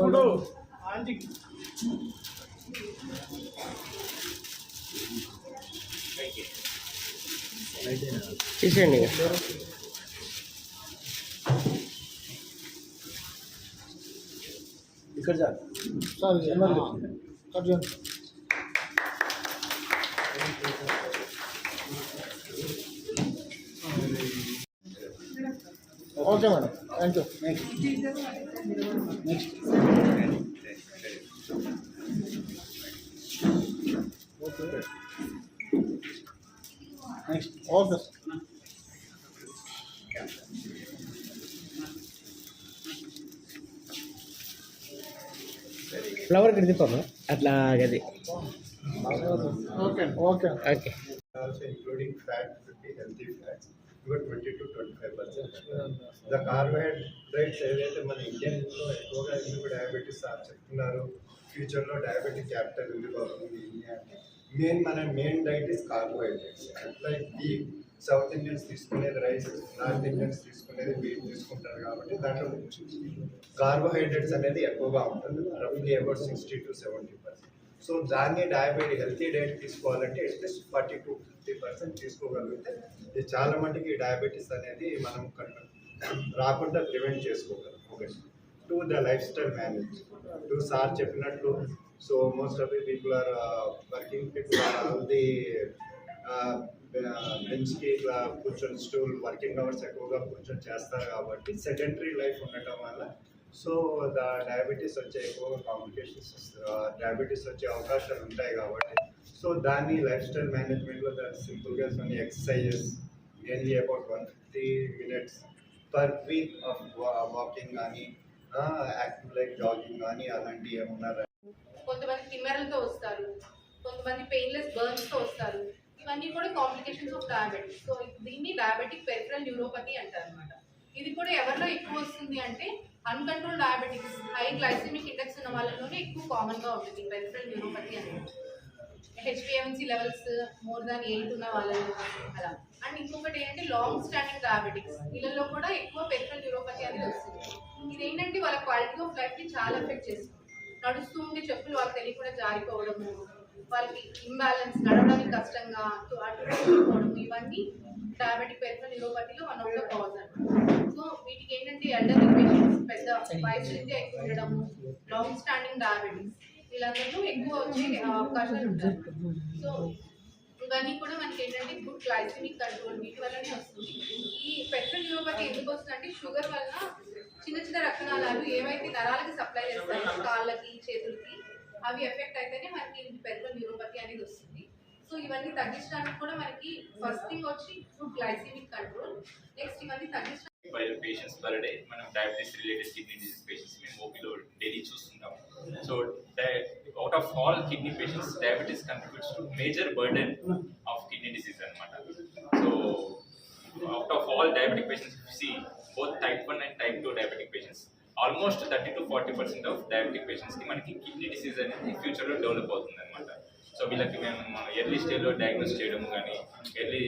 ఇప్పుడు ఆంటీ తీసేయండి ఇక. ఇక్కడ సార్ ఎమ్మెల్యే కట్ చేయండి. Okay madam thank you next okay flower ఇక్కడ తిప్పమ్మా అట్లా అది okay okay okay also including fat, 50 healthy fats, about 20 to 25 percent. The carbohydrates ఏదైతే మన ఇండియన్లో ఎక్కువగా ఎందుకు డయాబెటీస్ చెప్తున్నారు ఫ్యూచర్లో డయాబెటిక్ క్యాపిటల్ ఎందుకు ఇండియా అంటే మెయిన్ మన main diet is carbohydrates like ఈ సౌత్ ఇండియన్స్ తీసుకునేది రైస్ నార్త్ ఇండియన్స్ తీసుకునేది వీట్ తీసుకుంటారు కాబట్టి దాంట్లో కార్బోహైడ్రేట్స్ అనేది ఎక్కువగా ఉంటుంది. రఫ్లీ about sixty to seventy percent so దాన్ని డయాబెటీ హెల్తీ డైట్ తీసుకోవాలంటే atleast forty to fifty percent తీసుకోగలిగితే ఇది చాలా మటుకి డయాబెటీస్ అనేది మనం రాకుండా ప్రివెంట్ చేసుకోగలం. ఒకటి to the lifestyle manage too sir చెప్పినట్లు so most of the people are working people are all the బెంచ్కి ఇట్లా కూర్చొని స్టూల్ వర్కింగ్ అవర్స్ ఎక్కువగా కూర్చొని చేస్తారు కాబట్టి సెకండరీ లైఫ్ ఉండటం వల్ల సో ద డయాబెటీస్ వచ్చే ఎక్కువగా కాంప్లికేషన్స్ డయాబెటీస్ వచ్చే అవకాశాలు ఉంటాయి కాబట్టి. సో దాన్ని లైఫ్ స్టైల్ మేనేజ్మెంట్లో దాన్ని సింపుల్గా కొన్ని exercises mainly about one fifty minutes per week of walking కానీ యాక్టివ్ లైక్ జాగింగ్ కానీ అలాంటివి ఏమన్నా కొంతమంది కిమెరలతో వస్తారు. కొంతమంది పెయిన్లెస్ బర్న్స్తో వస్తారు. ఇవన్నీ కూడా కాంప్లికేషన్స్ ఆఫ్ డయాబెటిక్ సో దీన్ని డయాబెటిక్ పెరిఫరల్ న్యూరోపతి అంటారు అనమాట ఇది కూడా ఎవరిలో ఎక్కువ వస్తుంది అంటే uncontrol diabetics high glycemic index ఉన్న వాళ్ళలోనే ఎక్కువ కామన్గా ఉంటుంది పెరిఫరల్ న్యూరోపతి అనేది HPMC levels more than eight ఉన్న వాళ్ళలో అలా. అండ్ ఇంకొకటి ఏంటంటే లాంగ్ స్టాండింగ్ డయాబెటిక్స్ వీళ్ళలో కూడా ఎక్కువ పెరిఫరల్ న్యూరోపతి అనేది వస్తుంది. ఇది ఏంటంటే వాళ్ళ క్వాలిటీ ఆఫ్ లైఫ్ని చాలా ఎఫెక్ట్ చేస్తుంది. నడుస్తూ ఉండే చెప్పులు వాళ్ళకి తెలియకుండా జారిపోవడము వాళ్ళకి ఇంబ్యాలెన్స్ నడవడానికి కష్టంగా అటు ఇవన్నీ diabetic peripheral న్యూరోపతిలో one of the cause so వీటికి ఏంటంటే ఎల్డర్ పేషెంట్స్ పెద్ద వయసు నుంచి ఎక్కువ ఉండడము లాంగ్ స్టాండింగ్ డయాబెటిక్స్ వీళ్ళందరూ ఎక్కువ వచ్చే అవకాశాలు ఉంటాయి. సో ఇవన్నీ కూడా మనకి ఏంటంటే గుడ్ గ్లైసిమిక్ కంట్రోల్ వీటి వల్లనే వస్తుంది. ఈ పెట్రోల్ న్యూరోపతి ఎందుకు వస్తుంది అంటే షుగర్ వల్ల చిన్న చిన్న రక్తనాళాలు ఏవైతే నరాలకి సప్లై చేస్తాయో కాళ్ళకి చేతులకి అవి ఎఫెక్ట్ అయితేనే మనకి పెట్రోల్ న్యూరోపతి అనేది వస్తుంది. సో ఇవన్నీ తగ్గించడానికి కూడా మనకి ఫస్ట్ థింగ్ వచ్చి ఫుడ్ గ్లైసెమిక్ కంట్రోల్ నెక్స్ట్ ఇవన్నీ తగ్గించడానికి పేషెంట్స్ పర్ డే మనం diabetes related kidney disease patients మేము ఓపీలో డైలీ చూస్తుంటాం. So out of all kidney patients diabetes contributes to major burden of kidney disease అనమాట so out of all diabetic patients see both type one and type two diabetic patients almost thirty to forty percent of diabetic పేషెంట్స్కి మనకి kidney disease అనేది ఫ్యూచర్లో develop అవుతుంది అనమాట so వీళ్ళకి మేము early స్టేజ్లో డయాగ్నోస్ చేయడం కానీ ఎర్లీ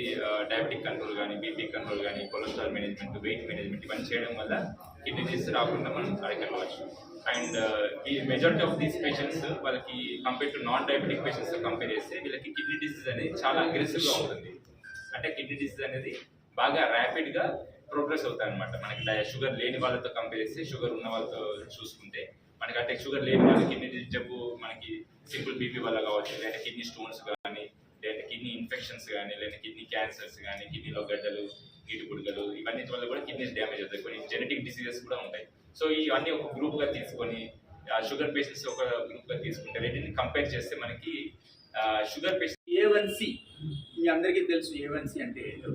డయాబెటిక్ కంట్రోల్ కానీ బీపీ కంట్రోల్ కానీ కొలెస్ట్రాల్ మేనేజ్మెంట్ వెయిట్ మేనేజ్మెంట్ ఇవన్నీ చేయడం వల్ల కిడ్నీ డిసీజ్ రాకుండా మనం అడగలవచ్చు అండ్ ఈ మెజారిటీ ఆఫ్ దీస్ పేషెంట్స్ వాళ్ళకి compare to non diabetic patients compare చేస్తే వీళ్ళకి కిడ్నీ డిసీజ్ అనేది చాలా అగ్రెసివ్గా ఉంటుంది. అంటే కిడ్నీ డిసీజ్ అనేది బాగా ర్యాపిడ్గా ప్రోగ్రెస్ అవుతాయి అనమాట మనకి షుగర్ లేని వాళ్ళతో కంపేర్ చేస్తే షుగర్ ఉన్న వాళ్ళతో చూసుకుంటే. మనకి అంటే షుగర్ లేని వాళ్ళకి కిడ్నీ జబ్బు మనకి సింపుల్ బీపీ వల్ల కావచ్చు లేదంటే కిడ్నీ స్టోన్స్ కానీ లేదా కిడ్నీ ఇన్ఫెక్షన్స్ కానీ లేదంటే కిడ్నీ క్యాన్సర్స్ కానీ కిడ్నీలో గడ్డలు నీటి పుడకలు ఇవన్నీ వల్ల కూడా కిడ్నీస్ డ్యామేజ్ అవుతాయి కొన్ని జెనెటిక్ డిసీజెస్ కూడా ఉంటాయి. సో ఇవన్నీ ఒక గ్రూప్గా తీసుకొని ఆ షుగర్ పేషెంట్స్ ఒక గ్రూప్గా తీసుకుంటే వీటిని కంపేర్ చేస్తే మనకి షుగర్ పేషెంట్ ఏవన్సి మీ అందరికీ తెలుసు ఏ అంటే ఏదో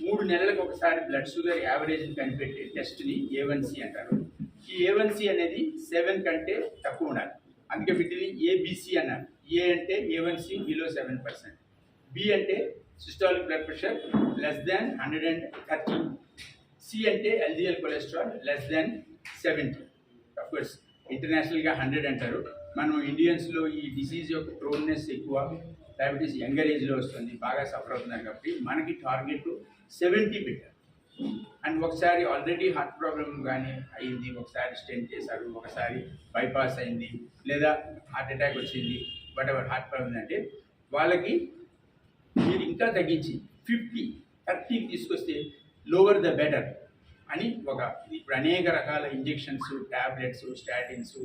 మూడు నెలలకు ఒకసారి బ్లడ్ షుగర్ యావరేజ్ కనిపెట్టే టెస్ట్ని ఏ అంటారు. ఈ ఏ అనేది సెవెన్ కంటే తక్కువ ఉండాలి. అందుకే వీటిని ఏబిసి అన్నారు. ఏ అంటే A below seven percent B అంటే systolic blood pressure less than hundred and thirty C అంటే LDL cholesterol less than seventy of course ఇంటర్నేషనల్గా hundred అంటారు. మనం ఇండియన్స్లో ఈ డిసీజ్ యొక్క ప్రోన్నెస్ ఎక్కువ డయాబెటీస్ యంగర్ ఏజ్లో వస్తుంది బాగా సఫర్ అవుతున్నారు కాబట్టి మనకి టార్గెట్ సెవెంటీ పెట్టారు అండ్ ఒకసారి ఆల్రెడీ హార్ట్ ప్రాబ్లం కానీ అయింది ఒకసారి స్టెంట్ చేశారు ఒకసారి బైపాస్ అయింది లేదా హార్ట్ అటాక్ వచ్చింది వాట్ ఎవర్ హార్ట్ ప్రాబ్లం అంటే వాళ్ళకి మీరు ఇంకా తగ్గించి ఫిఫ్టీ థర్టీకి తీసుకొస్తే లోవర్ ద బెటర్ అని ఒక ఇప్పుడు అనేక రకాల ఇంజెక్షన్స్ ట్యాబ్లెట్స్ స్టాటిన్స్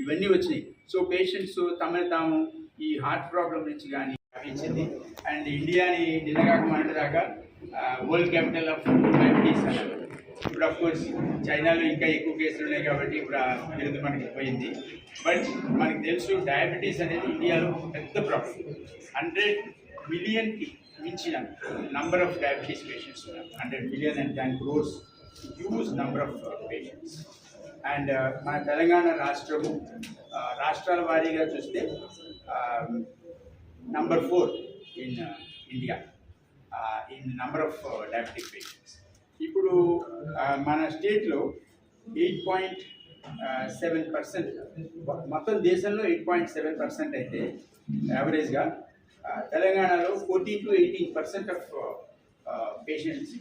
ఇవన్నీ వచ్చినాయి. సో పేషెంట్స్ తమని తాము ఈ హార్ట్ ప్రాబ్లం నుంచి కానీ ఇచ్చింది అండ్ ఇండియాని నిన్నగాక మొన్నటిదాకా వరల్డ్ క్యాపిటల్ ఆఫ్ డయాబెటీస్ అన్నారు ఇప్పుడు అఫ్ కోర్స్ చైనాలో ఇంకా ఎక్కువ కేసులు ఉన్నాయి కాబట్టి ఇప్పుడు ఆ బిరుదు మనకి పోయింది. బట్ మనకు తెలుసు డయాబెటీస్ అనేది ఇండియాలో పెద్ద ప్రాబ్లం హండ్రెడ్ మిలియన్కి మించిన నంబర్ ఆఫ్ డయాబెటీస్ పేషెంట్స్ ఉన్నారు. Hundred million and ten crores huge number of patients and మన తెలంగాణ రాష్ట్రము రాష్ట్రాల వారీగా చూస్తే number four in India in number of diabetic patients ఇప్పుడు uh, మన స్టేట్లో eight point uh, seven percent మొత్తం దేశంలో ఎయిట్ పాయింట్ సెవెన్ పర్సెంట్ అయితే యావరేజ్గా uh, తెలంగాణలో fourteen to eighteen percent of patients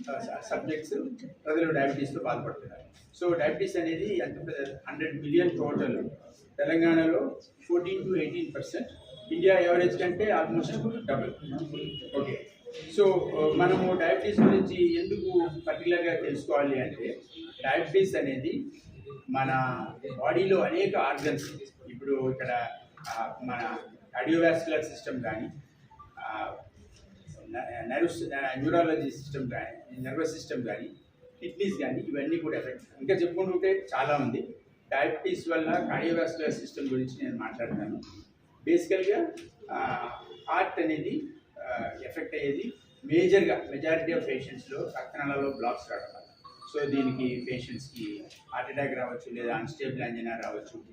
subjects ప్రజలు డయాబెటీస్తో బాధపడుతున్నారు. సో డయాబెటీస్ అనేది ఎంత పెద్ద హండ్రెడ్ మిలియన్ టోటల్ తెలంగాణలో fourteen to eighteen percent. India average కంటే ఆల్మోస్ట్ డబుల్ సో మనము డయాబెటీస్ గురించి ఎందుకు పర్టికులర్గా తెలుసుకోవాలి అంటే డయాబెటీస్ అనేది మన బాడీలో అనేక ఆర్గన్స్ ఇప్పుడు ఇక్కడ మన కార్డియోవాస్కులర్ సిస్టమ్ కానీ నర్వస్ న్యూరాలజీ సిస్టమ్ కానీ నర్వస్ సిస్టమ్ కానీ కిడ్నీస్ కానీ ఇవన్నీ కూడా ఎఫెక్ట్ ఇంకా చెప్పుకుంటుంటే చాలా ఉంది. డయాబెటీస్ వల్ల కార్డియోవాస్కులర్ సిస్టమ్ గురించి నేను మాట్లాడతాను. బేసికల్గా హార్ట్ అనేది ఎఫెక్ట్ అయ్యేది మేజర్గా మెజారిటీ ఆఫ్ పేషెంట్స్లో రక్తనాళాల్లో బ్లాక్స్ రావడం వల్ల. సో దీనికి పేషెంట్స్కి హార్ట్ అటాక్ రావచ్చు లేదా అన్స్టేబుల్ అంజనా రావచ్చు.